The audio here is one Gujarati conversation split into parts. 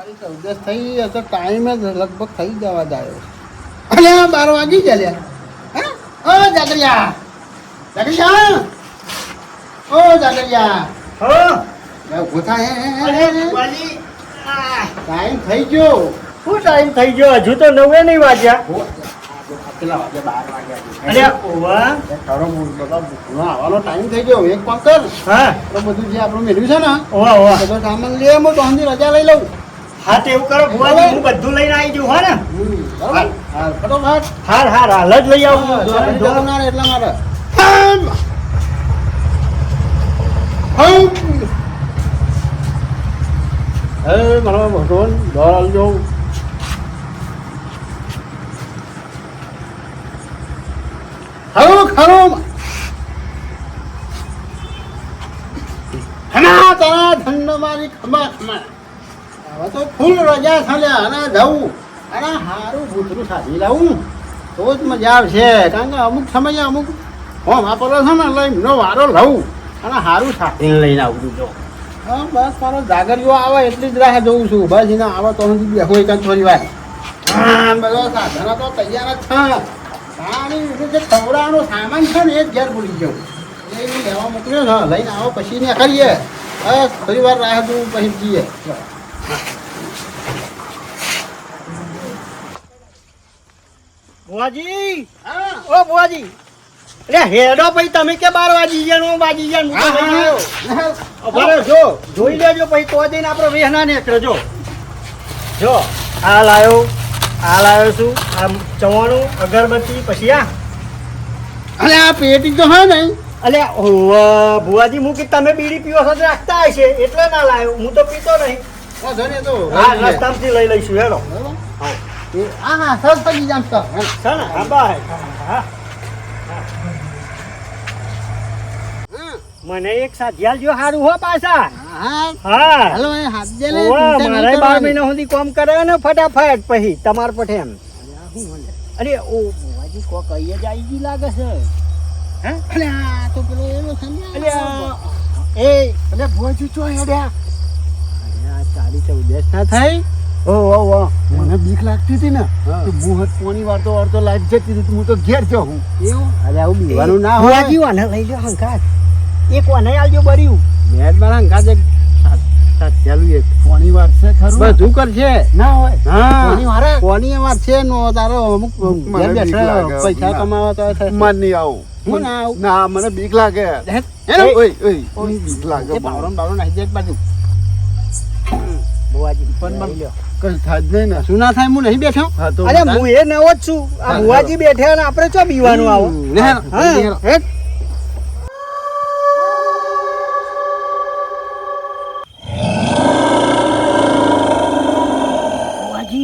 તારી ચૌદસ થઈ હશે ટાઈમે જ લગભગ થઈ જવા જાય બાર વાગી ગયા ઓ જાગરિયા. જાગરિયા. જાગરિયા. હા? ટાઈમ થઈ ગયો. શું ટાઈમ થઈ ગયો? હજુ તો નવે નહીં વાગ્યા. કેટલા વાગે બાર વાગ્યા. ઓવા. તારો બધા ભૂખનો આવવાનો ટાઈમ થઈ ગયો. એક કર? હા. તો બધું જે આપણું મેળવ્યું છે ને ઓવા ઓવા. બધો સામાન લે હું તો રજા લઈ લઉં. હા તે એવું કરો ભુવાજી હું બધું લઈને આવી જઉં હા ને? હાર હાર હાલ જ લઈ આવું એટલા માટે. હમ. મારો ભગવાન દોર આલજો ખરો ખરો તારા ધંધો મારી ખમા ખમા. હવે તો ફૂલ રજા થયા અને જવું અને સારું ભૂતરું સાધી લાવું તો જ મજા આવશે. કારણ કે અમુક સમયે અમુક હોમ વાપરો છે ને એટલે એમનો વારો લઉં. અને સારું સાધીને લઈને આવું છું હા, બસ, મારો જાગરિયો આવે એટલી જ રાહ જોઉં છું. બસ એને આવે તો હું બેહો એક થોડી વાર. તો તૈયાર જ છે. પાણી જે ખવડાવવાનો સામાન છે ને એ જ ઘેર ભૂલી ગયો. એ લેવા મોકલ્યો ને લઈને આવો, પછી ને કરીએ. બસ, થોડી વાર રાહ જોઉં, પછી જઈએ. હા. ઓ ભુવાજી એટલે હેડો પછી તમે કે બાર વાગી ગયા નો વાગી ગયા હું તો લઈને આવ્યો. બરાબર જો જોઈ લેજો પછી તો જઈને આપણે વેહના નીકળે જો. જો આ લાયો આ લાયો છું આ ચવાણું અગરબત્તી પછી આ. આ પેટી તો હા નહીં. અલ્યા ભુવાજી હું કે તમે બીડી પીવો સાથે રાખતા હશે એટલે ના લાયો હું તો પીતો નહીં. વાંધો નહીં તો હા રસ્તામાંથી લઈ લઈશું હેડો. બરાબર? હા. હા સરસ પડી જામ સર છે ને? હા બાય. હા. મને એક સાધિયાલ જો સારું હો પાછા. હા હા. હાલો હાથ દે ને ઓવા, ચિંતા નહીં મારે બાર કરવાની. મહિના સુધી કામ કરે ને ફટાફટ પછી તમાર પઠે એમ. અરે ઓ. કોક કઈ જ આવી ગઈ લાગે છે. હે? અલે આ તો પેલો એનો છે. ને. એ અલે ભુવાજી ચો હેડ્યા. અરે આ ઉદેશ ના થાય? ઓ ઓ ઓ. મને બીક લાગતી હતી ને. તો હું હદ પોણી વારતો વારતો લાઈટ જતી હતી હું તો ઘેર જાઉં એવું? અરે આવું બીવાનું ના હોય. આજી વાને લઈ લ્યો હંકાત એક વાને આવજો બર્યું. મેં જ મારા અંગાત જે ચાલુ એક પોણી વાર છે ખરું? બધું કરશે ના હોય. હા. કોની વારે? કોની વાર છે નો તારો અમુક. પૈસા કમાવા તો. મન નહીં આવું. હું ના આવું. મને બીક લાગે. હે? હે ઓય ઓય. બીક લાગે એ બાવડો ને જાય એક બાજુ. ભુવાજી પણ લઈ લ્યો. કઈ થાય જ નહીં ને. શું ના થાય હું નહીં બેઠો? અરે હું એ નવો જ છું. આ ભુવાજી ને આપણે ચો બીવાનું આવો?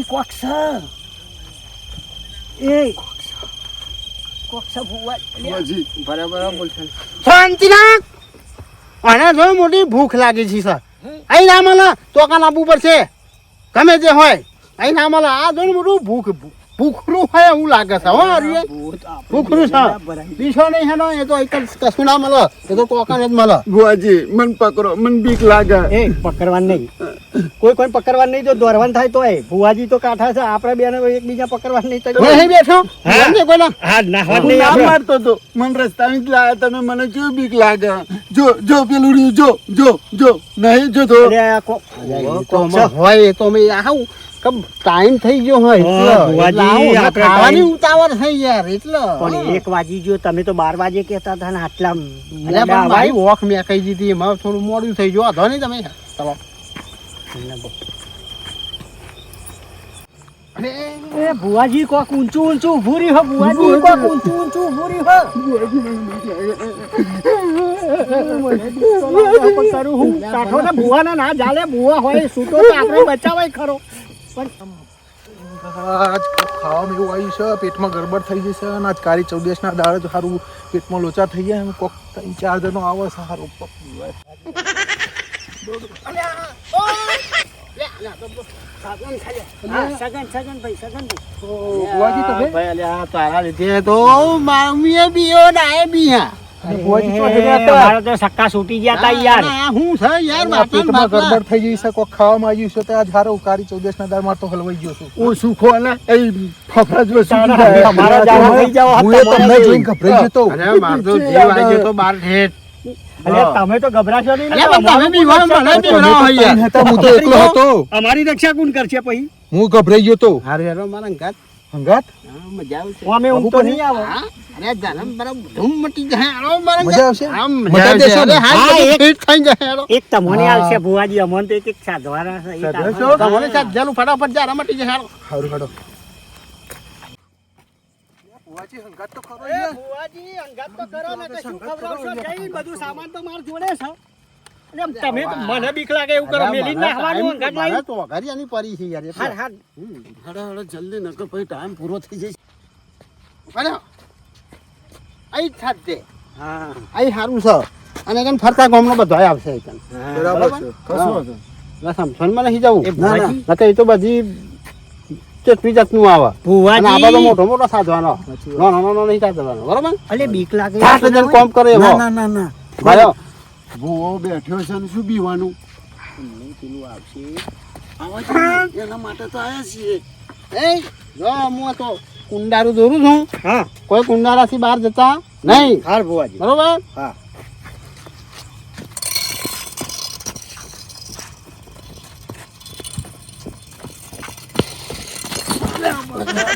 કોક એ કોક છે બરાબર બોલશે. શાંતિ રાખ. આને જો મોટી ભૂખ લાગી છે સર. અહીં ના મળે તો કાન આપવું પડશે? ગમે જે હોય. અહીં ના મળે આ જોઈને બધું ભૂખ ભૂખરું હોય એવું લાગે છે હો અરે ભૂખરું છે. બીજો નહીં હેનો એ તો એક જ કશું ના મળે એ તો ટોકન જ મળે. બુઆજી મન પકડો મન બીક લાગે. એ પકડવાનું નહીં. કોઈ કોઈ પકડવાનું નહીં જો દોરવાન થાય તો એ ભુવાજી તો કાઠા છે આપણે બેને એકબીજા પકડવાનું નહીં તો નહીં બેઠો. હા. કોઈના? હા નાહવાનું હું નહીં ના મારતો તો. મન રસ્તામાં જ લાયા તમે મને કેવું બીક લાગે? જો જો પેલું રહ્યું જો જો જો નહીં જો તો. હોય તો અમે આવું. કમ ટાઈમ થઈ ગયો હોય ખાવાની ઉતાવળ થઈ યાર એટલે. પણ એક વાજી જો તમે તો બાર વાગે કહેતા હતા ને આટલા ભાઈ ઓખ મેં કહી દીધી એમાં થોડું મોડું થઈ ગયું. વાંધો નહીં તમે. ચલો એ ભુવાજી કોક ઊંચું ઊંચું ઊભું રહ્યું હો, ભુવાજી કોક ઊંચું ઊંચું ઊભું રહ્યું હો. કરું હું. કાઠો ને ભુવાના ના જાલે ભુવા હોય સૂતો તો આપણે બચાવાય ખરો આજ ખાવામાં એવું આવ્યું છે પેટમાં ગડબડ થઈ જશે અને આજ કાળી ચૌદસના દાડે તો સારું પેટમાં લોચા થઈ જાય કોક ત્રણ ચાર જણો આવે છે સારું હા, તો ના તો સક્કા છૂટી ગયા તા યાર. હું છે યાર આ ને પેટમાં. થઈ જઈ કોક ખાવામાં આવી છે તો તો હલવાઈ ગયો છું. હું સુખો ને એ ફફડા જો તારા હાથમાં મારા થઈ જાવ, હું તમને જોઈને ગભરાઈ જતો અરે માર જીવ આવી ગયો તો બાર ઠેઠ. અલ્યા, તમે તો ગભરાશો નહીં ને? હું તો એકલો હતો અમારી રક્ષા કોણ કરશે પછી હું ગભરાઈ ગયો તો હારું હેરો મારા અંગાત. હંગાત મજા આવશે. અમે ઊંઘ તો નહીં આવે અરે ધરમ બરમ ધૂમ મટી જાય હાલો મારા મજા આવશે? હા, મજા દેશો ને? હા, હા, એક- ફિટ થઈ જાય હાલો. એક તમને આવશે ભુવાજી અમન તો એક એક સાધવાના છે. તમને સાથ જાલું ફટાફટ જા મટી જાય હાલો. હારું હાડો ભુવાજી હંગાત તો ખરો એ ભુવાજી, હંગાત તો કરો ને તો શું ખવડાવશો? જઈ, બધું સામાન તો માર જોડે છે? તમે તો મને બીક લાગે એવું કરો મેલી નાખવાનું ટાઈમ- લાવી. તો ઘરિયાની પરી છે યાર હા હા હાર. હળો, હળો, જલ્દી નકર પછી ટાઈમ પૂરો થઈ જશે. અરે અહીં થાતે હા. અહીં સારું છે. અને કન ફરતા ગામનો બધો આવશે કન. બરાબર છે. કશું નથી ના સમસનમાં નહીં જવું? ના તો એ તો બધી જાતનું આવે. અને આ બધો મોટો મોટો સાધવાનો નો નો નો નહીં સાધવાનો બરોબર? અલે બીક લાગે. સાત હજાર કોમ કરે એવો ના ના ના. ભાઈઓ. ભૂવો બેઠ્યો છે ને શું બીવાનું? એના માટે તો આયા છીએ. એ જો હું તો કુંડારું દોરું છું. હા. કોઈ કુંડારાથી બહાર જતા નહીં. હાર ભુવાજી. બરોબર? હા. અત્યારે હિંદ એ કુંતાવાળું મને લાગે કોક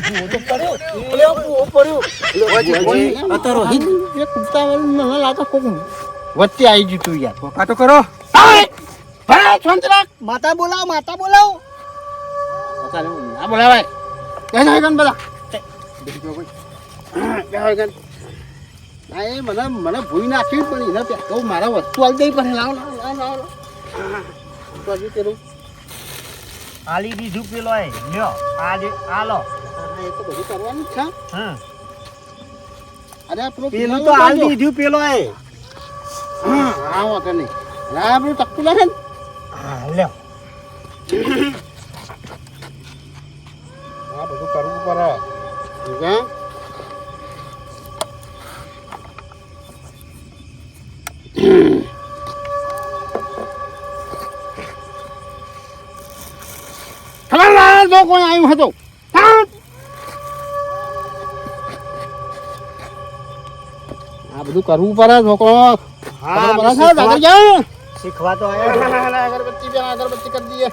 વચ્ચે આવી ગયું તું યાર તો કરો માતા બોલાવો માતા બોલાવો ના બોલાવાય જય આગળ બધા બેસો આગળ ના એ. મને મને ભૂઈ નાખ્યું પણ એને પેલો મારા વસ્તુ આવી દઈ પણ લાવ લાવ લાવ લાવ પેલું આલી દીધું પેલો લ્યો આ લો. એ તો બધું કરવાનું જ છે. હા. અરે આ પેલું પેલું તો આલ દીધું પેલો એ હા હા વાંધો નહીં. ના આપણું ટકતું લાગે ને. હા લ્યો. આ બધું કરવું પડે. ઠીક ખબર જો કોઈ આવ્યું હતું? આ બધું કરવું પડે છોકરો. શીખવા તો અગરબત્તી પેલા અગરબત્તી કરી દઈએ.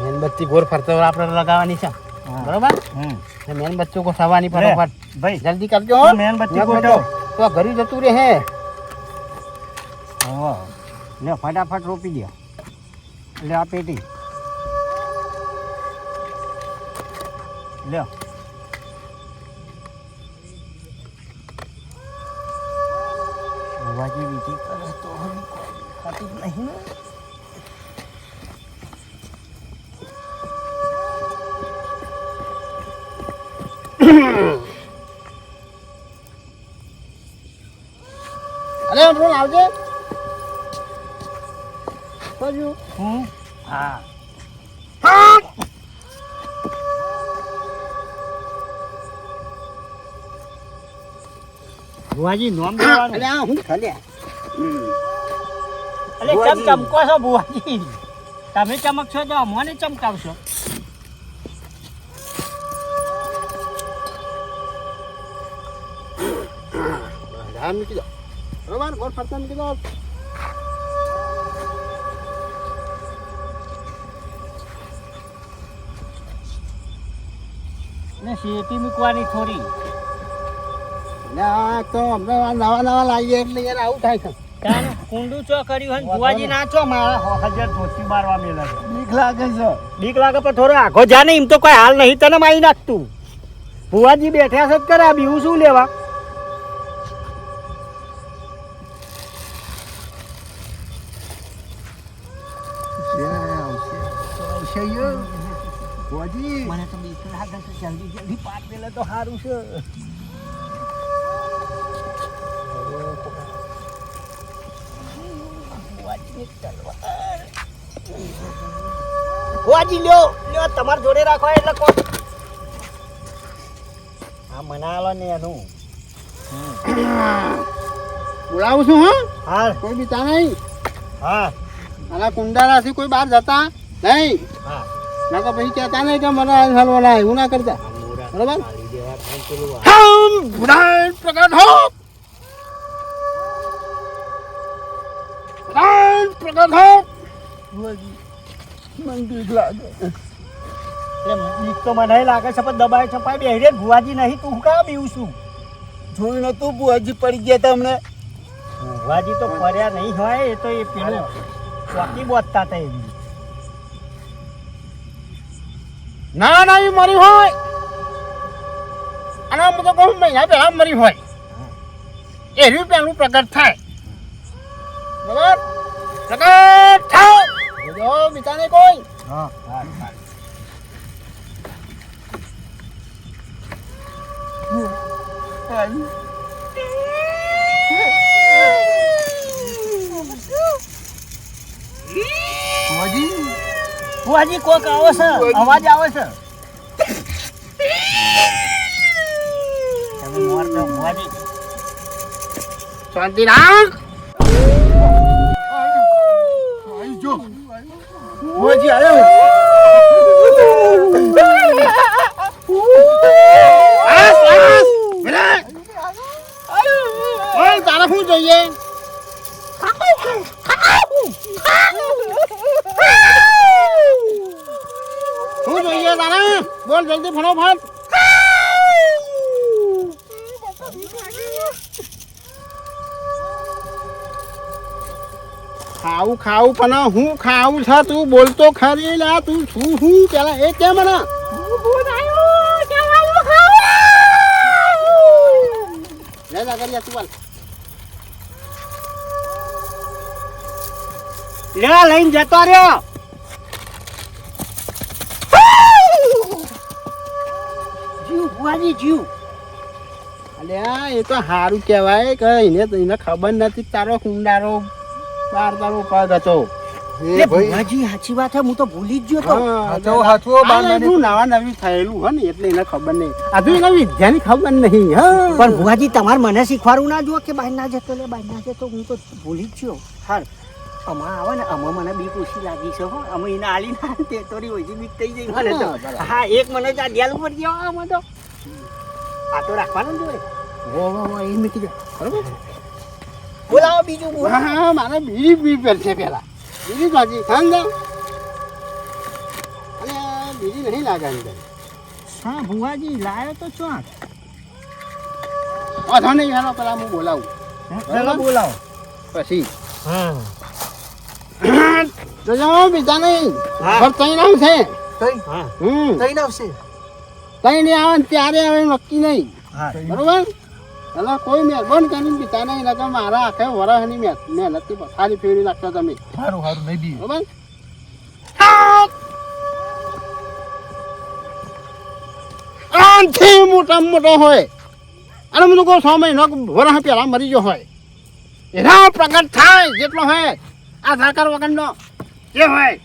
મેનબત્તી ગોર ફરતો આપણે લગાવવાની છે. બરોબર? હમ. ને મેનબત્તી કો સવાની ફટાફટ. ભાઈ જલ્દી કરજો હો. તો મેનબત્તી નકર ગોઠવો. તો ઘરે જતું રહે. હે લ્યો ફટાફટ રોપી દો. એટલે આ પેટી. લ્યો. ભુવાજી બીજી કરે તો ખાતું નહીં ને. અરે અંકલ આવજે. બાજુ હું હા. ભુવાજી નોમ દેવાનું. અરે આ હું ખલે? અલે ચમ ચમકો છો ભુવાજી. તમે ચમકશો તો મને ચમકાવશો. હા મૂકી દો. બરોબર ગોળ ફરતા મૂકી દો. ને શેતી મૂકવાની થોડી. આ તો નવા નવા લાવીએ એટલે યાર આવું થાય છે. કાન કુંડું ચો કર્યું ને ભુવાજી ના ચો મારા. હજાર ધોતી મારવા મેલા બીક લાગે છે. બીક લાગે પણ થોડો આખો જા ને એમ તો કોઈ હાલ નહીં તને મારી નાખતું. ભુવાજી બેઠ્યા છે જ કરે આ બીવું શું લેવા? ભુવાજી મને તો બીક લાગે છે જલ્દી જલ્દી પાટ પેલા તો સારું છે. ભુવાજીની લ્યો. લ્યો તમાર જોડે રાખો એટલે કો આ મનાલો ને એનું. બોલાવું છું હા? હા. કોઈ બીતા નહીં. હા. અને કુંડારાથી કોઈ બહાર જતા નહીં. હા. નકો પછી કહેતા નહીં કે મને હલવો ના એવું ના કરતા. બરોબર. હમ ભુરાણ પ્રગટ હો. પ્રગટ હો. મને બીક લાગે બીક તો મને લાગે છે પણ દબાય છપાય બે રે ભુવાજી નહીં તું કામ બીવું છું? જોયું નતું બુઆજી પડી ગયા તમને ભુવાજી તો ફર્યા નહીં હોય એ તો એ પેલું ચોકી બોતતા હતા એવી. ના ના એ મરી હોય. અને હું તો કહું મહિના પહેલા મરી હોય. એ રહ્યું પ્રગટ થાય. બરાબર? પ્રગટ થાય જો બીજા નહીં કોઈ હા હા હા. બુઆજી ભુવાજી કોક આવે છે? અવાજ આવે છો? શાંતિ રાખ આઈ જો બુઆજી આવ્યો બસ બસ વિરાટ ઓય તારે શું જોઈએ શું જોઈએ તારે બોલ જલ્દી ફટાફટ ખાવું પણ હું ખાવું છે. તું બોલતો ખરી લા, તું શું હું પેલા એ કે મને? લે તું બોલ લે લઈને જતો રહ્યો. જીવ જીવ. અલ્યા, એ તો સારું કહેવાય કે એને એને ખબર નથી તારો કુંડારો બાર તારો પગ હતો. લે ભુવાજી સાચી વાત છે હું તો ભૂલી જ ગયો તો. હાચો હાચો બાર આ એનું નવા નવી થયેલું હે ને એટલે એને ખબર નહીં. હજુ વિદ્યાની ખબર નહીં હા. પણ ભુવાજી તમારે મને શીખવાડવું ના જો કે બહાર ના જતો લે બહાર ના જતો હું તો ભૂલી જ ગયો. હાર આમાં આવે ને આમાં મને બીક ઓછી લાગી છે હો. અમે એને આલી ના તે તોરી ઓછી બીક થઈ ગઈ મને તો. હા, એક મને તો ડેલ ઉપર ગયો આમાં તો. આ તો રાખવાનું જ જોડે વો વો વો એ મૂકી દે બરોબર? બોલાવો બીજું બોલો. હા હા મારે બીજી બી પર છે પેલા બીજી ભાજી ખાંદા અને બીજી નહીં લાગે અંદર હા ભુવાજી લાયો તો ચોક વાંધો નહીં હેલો પેલા હું બોલાવું. હેલો બોલાવો. પછી. હા. તો જાઓ બીજા નહીં. ફક્ત ત્રણ આવશે. તઈ હા હમ. તઈ આવશે. નહીં આવે ત્યારે આવે નક્કી નહીં. બરોબર? એટલે કોઈ મહેરબાન કરીને બીતા નહીં એટલે મારા આખે વરસની મહેનત મહેનતથી પથારી ફેરવી નાખશો તમે સારું સારું નહીં બી બરાબર આનથી મોટા મોટો હોય અને હું કહું છ મહિનો વરસ પહેલા મરી ગયો હોય એના પ્રગટ થાય જેટલો હોય આ સાકર વગરનો જે હોય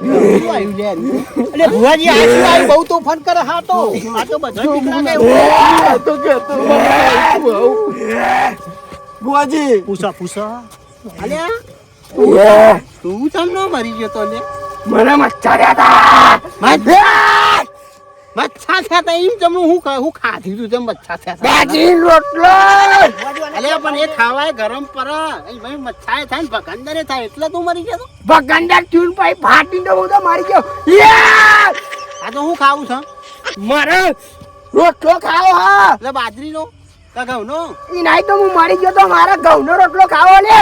અરે ભુવાજી આ શું આવ્યું? બહુ તોફાન કરે હા તો. આ તો બધા દીકરા કે તો અલ્યા તું ચમ નો મરી ગયો તો લે. મને મચ્છર હતા. મચ્છા થયા એમ તમે હું હું ખાધી તું તેમ મચ્છા છે બાજી રોટલો! પણ એ ખાવાય ગરમ પર. એ ભાઈ મચ્છાએ થાય ને ભગંદરે થાય એટલે તું મરી ગયો? ભગંદર ટ્યુન પાઈ ફાટી તો તો મારી ગયો! આ તો હું ખાવું છું. મારે રોટલો ખાવો હા. એટલે બાજરીનો? કે ઘઉંનો નાઈ તો હું મરી ગયો તો મારા ઘઉંનો રોટલો ખાવો લે.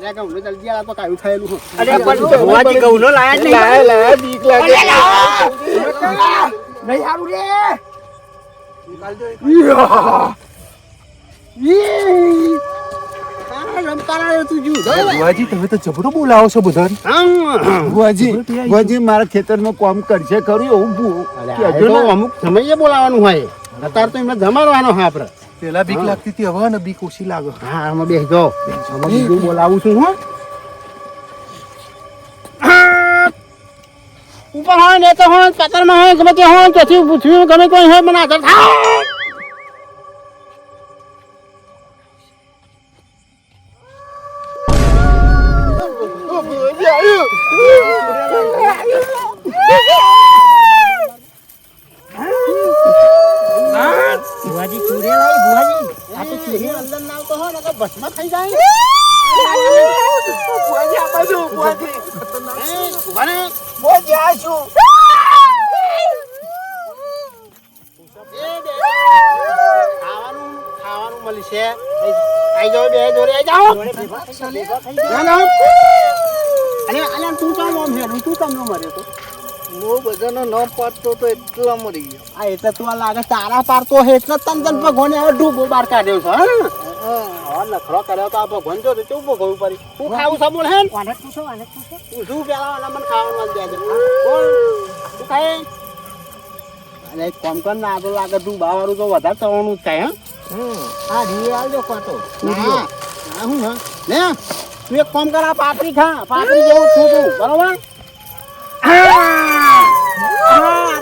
અરે ઘઉંનો જલ્દી આ તો કાયું થયેલું અરે પણ ભુવાજી ઘઉંનો લાયા નહીં. લાય લાય બીક લાગે. નહીં સારું રે. યા! ઈ! આ રમતારા એ તું જીવ. ધો. ભુવાજી તમે તો જબરો બોલાવો છો બધા આમ. બુઆજી બુઆજી મારા ખેતરમાં કામ કરશે ખરું એવું અમુક સમયે બોલાવાનું હોય. અત્યારે તો એમને જમાડવાનો હા આપણે. પેલા બીક. લાગતી હતી હવે ને બીક ઓછી લાગે. હા આમાં બેસજો આમાં બીજું બોલાવું છું હું. ઉપર હોય ને તો હોય કતરમાં હોય ગમે તે હોય તેથી પૂછ્યું ગમે કોઈ હોય મને આદર થઈ જાય બુઆજી આ બાજુ બુઆજી એ, ઊભા રહે. બુઆજી આ બે. ખાવાનું ખાવાનું મળશે આઈ જાઓ બે જોડે આઈ જાઓ ના, ના. અલે અલે તું કેમ આમ હેરું તું કેમ ન તો હું બધાનો ન પાડતો તો એટલા મરી ગયો આ એટલે તું આ લાગે તારા પારતો હે એટલે તન તન ભગવાને હવે ડૂબો બાર કાઢ્યો છે હા હવે લખડો કર્યો તો આ ભગવાન જો તો કેવું ભોગવવું પડી? તું ખાવું બોલ હે ને? વાનક પૂછો વાનક પૂછો. તું શું પેલા વાળા મને ખાવાનું આલી દેજે. બોલ. તું ખાય એક કામ કર ને તો લાગે ડૂબા વાળું તો વધારે ચવાનું જ થાય હા? હા ડીએ આવજો કાતો ના આ હું હા લે તું એક કામ કર આ પાપડી ખા. પાપડી જેવું છું તું બરોબર? હા.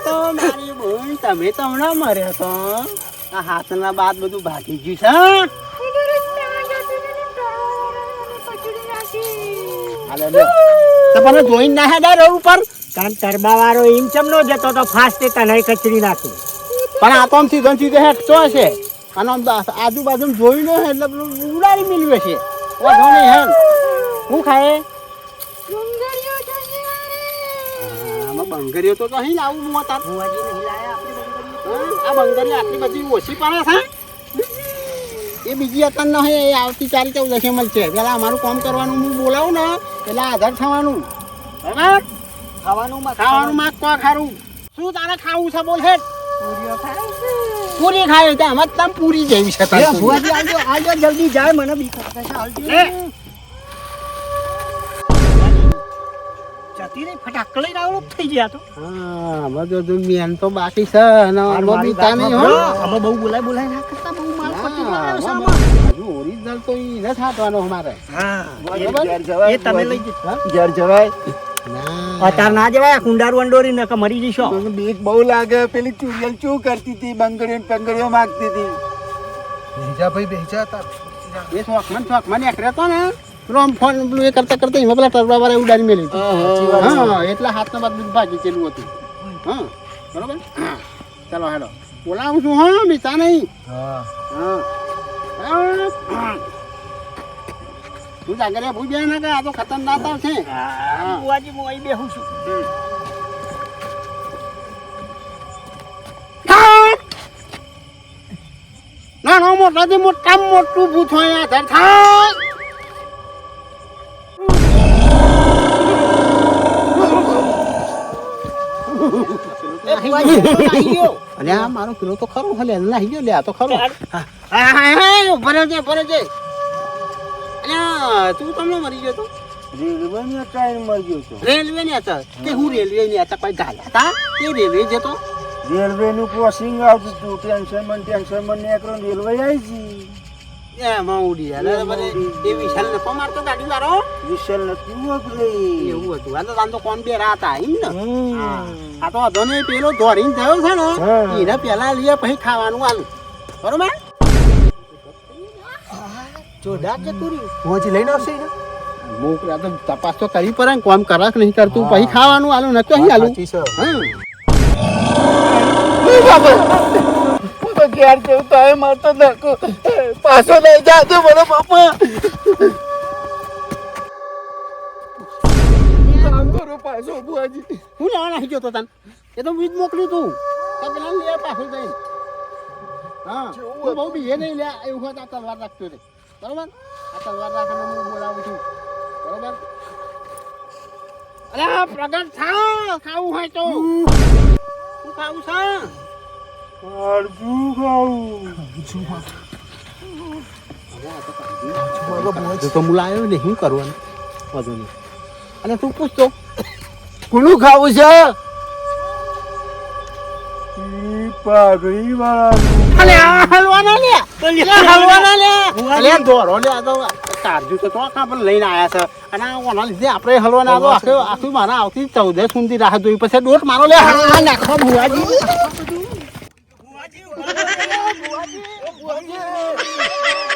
તો મારી બોન તમે તો હમણાં મર્યા તો આ હાથના બાદ બધું ભાગી ગયું છે હાલે લે તો મને જોઈને ના હેડા રોડ ઉપર કારણ તરબા વાળો એમ ચમનો જતો તો ફાસ્ટ તને કચરી નાખી. પણ આ તો આમ સીધો ને સીધો હેઠતો હશે. અને આમ આજુબાજુ જોઈ લો એટલે ઉડાડી મેળવે છે ઓ નહીં હેન હું ખાય? આમાં બંગરીઓ તો તો અહીં લાવું હું આ બંગરી આટલી બધી ઓછી પડે છે. એ બીજી અતન ન હોય એ આવતી ચારી ચૌદશે મળશે. પેલા અમારું કામ કરવાનું હું બોલાવું ને એટલે આધાર થવાનું બરાબર? ખાવાનું માં ખાવાનું માગ તો ખારું. શું તારે ખાવું છે બોલ હેઠ પૂરી ખાય છે આમાં તમ પૂરી જેવી છે આવજો આવજો જલ્દી જાય મને બીક આવજો. જતી ફટાક લઈને આવડો થઈ ગયા તો. હા તો મેન તો બાકી છે અને આમાં બીતા નહીં હો અમે બહુ બોલાય બોલાય ના કરતા original તો ઈ ન થાતવાનો અમારે. હા બરાબર? ઘેર જવાય એ તમે લઈ ઘેર જવાય. ના. ના જવાય કુંડારું અંડોરી નકર મરી જશો મને બીક બહુ લાગે. પેલી ચુડિયલ શું કરતી હતી બંગડીઓ ને પંગડીઓ માગતી હતી. ભાઈ એ શોખમાં ને પેલો ફોન એ કરતા કરતા એમાં પેલા ટરબા વાળા ઉડાડી મેલી. હા એટલા હાથના બાદ બધું ભાગી ચેલું હતું. હા બરોબર? હા. ચાલો હેલો. બોલાવું છું હા બીતા નહીં. હા. હા. હા. તું જાગરે ભૂજે ને કે આ તો ખતરનાક તાવ છે. હા. બુવાજી હું અહીં બેહું છું. ના ના મોટાથી મોટા મોટું ભૂત હોય આ ધર થાય એ બુવાજી ગયો. અલે આ મારો કિલો તો ખરો હલે નાહી ગયો લે આ તો ખરો. હા હા ભરે છે ભરે છે અલે તું તમને મરી ગયો તો? રેલવેની ટ્રેન મળી ગયો છું રેલવે ની હતા? કે હું રેલવે ની હતા? કોઈ ગાલ્યા હતા? કે રેલવે જતો રેલવેનું ક્રોસિંગ આવતું હતું ટેન્શનમાં ટેન્શન ને એક રેલવે આવી ગઈ. એ વિશાલ ને ગાડી વાળો વિશાલ એવું હતું. આ તો તાન તો કોણ બે રાત આઈ ને. આ તો અધો ને પેલો દોડીને થયો છે ને. એને પેલા લઈએ પછી ખાવાનું આલું. બરોબર? જોરદાર જતું રહ્યું ભુવાજી લઈને આવશે ને તો તપાસ તો કરવી પડે ને. કોમ કરાક નહીં કરતું પછી ખાવાનું આલું ન તો અહીં આલું. હા ઘેર જેવું તો એ મારતો નાખો. પાછો લઈ જાજો બોલો બાપા. પાછો બુઆજી હું લેવા નાખી ગયો તો તને? એ તો વીજ મોકલ્યું તું. તો પેલા લે પાછું જઈને. હા હું બહુ બી એ નહીં લે એવું હોય તો આ તલવાર રાખતો રે બરોબર? આ તલવાર રાખીને હું બોલાવું છું. બરોબર? અરે પ્રગટ થા ખાવું હોય તો. હું ખાવું છે? તો ને શું કરવાનું? વધુ નહીં. અને તું પૂછતો કોનું ખાવું છે? પાઘડી અલે આ હલવાના લે. હલવાના લે. અલે દોરો લે આ તો કારજુ તો ચોખા પર લઈને આયા છે. અને આ ઓના લીધે આપણે હલવાના તો આખું આખું મારા આવતી ચૌદે સુધી રાહ જોઈ. પછી દોટ મારો લે હલવા નાખવા ભુવાજી Yeah.